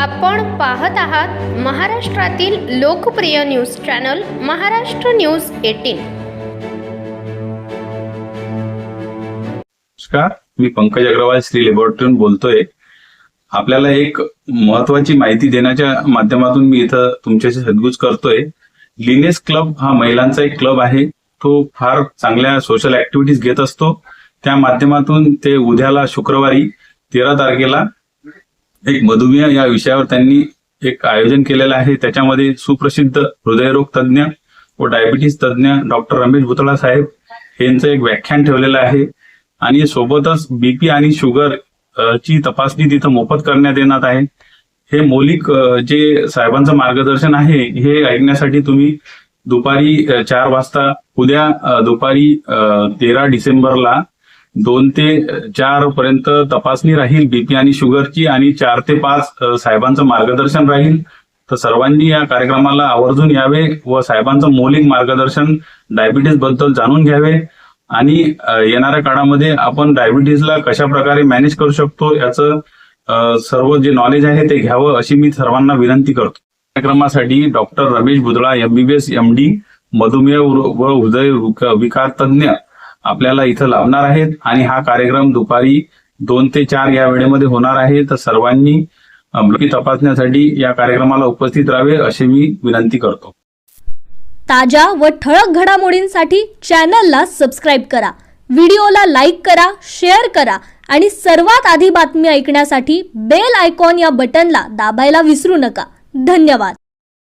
आपण पाहत आहात महाराष्ट्रातील लोकप्रिय news channel Maharashtra news eighteen. नमस्कार मी पंकज अग्रवाल श्री लॅबोरेटरीतून बोलतोय. आपल्याला एक महत्वाची माहिती देण्याच्या माध्यमातून मी इथं तुमच्याशी सदगुज करतोय. लिनेस क्लब हा महिलांचा एक क्लब आहे. तो फार चांगल्या सोशल ऍक्टिव्हिटीज घेत असतो. त्या माध्यमातून ते उद्याला शुक्रवारी तेरा तारखेला एक मधुमेह या विषयावर त्यांनी एक आयोजन केलेलं आहे. त्याच्यामध्ये सुप्रसिद्ध हृदयरोग तज्ज्ञ व डायबिटीस तज्ज्ञ डॉक्टर रमेश भुतळा साहेब यांचं एक व्याख्यान ठेवलेलं आहे. आणि सोबतच बीपी आणि शुगर ची तपासणी तिथं मोफत करण्यात येणार आहे. हे मौलिक जे साहेबांचं मार्गदर्शन आहे हे ऐकण्यासाठी तुम्ही दुपारी चार वाजता उद्या दुपारी तेरा डिसेंबरला दोन ते चार पर्यंत तपासणी राहील बीपी आणि शुगरची आणि चार ते पाच साहेबांचं मार्गदर्शन राहील. तर सर्वांनी या कार्यक्रमाला आवर्जून यावे व साहेबांचं मौलिक मार्गदर्शन डायबिटीसबद्दल जाणून घ्यावे. आणि येणाऱ्या काळामध्ये आपण डायबिटीसला कशा प्रकारे मॅनेज करू शकतो याचं सर्व जे नॉलेज आहे ते घ्यावं अशी मी सर्वांना विनंती करतो. कार्यक्रमासाठी doctor Ramesh Budhala MBBS MD मधुमेह व हृदय विकार तज्ज्ञ आपल्याला इथं लाभणार आहेत आणि हा कार्यक्रम दुपारी दोन ते चार या वेळेमध्ये होणार आहे. तर सर्वांनी अ, तपासण्यासाठी या कार्यक्रमाला उपस्थित राहावे अशी मी विनंती करतो. ताज्या व ठळक घडामोडींसाठी चॅनलला सबस्क्राईब करा व्हिडिओला लाईक करा शेअर करा आणि सर्वात आधी बातमी ऐकण्यासाठी बेल आयकॉन या बटनला दाबायला विसरू नका. धन्यवाद.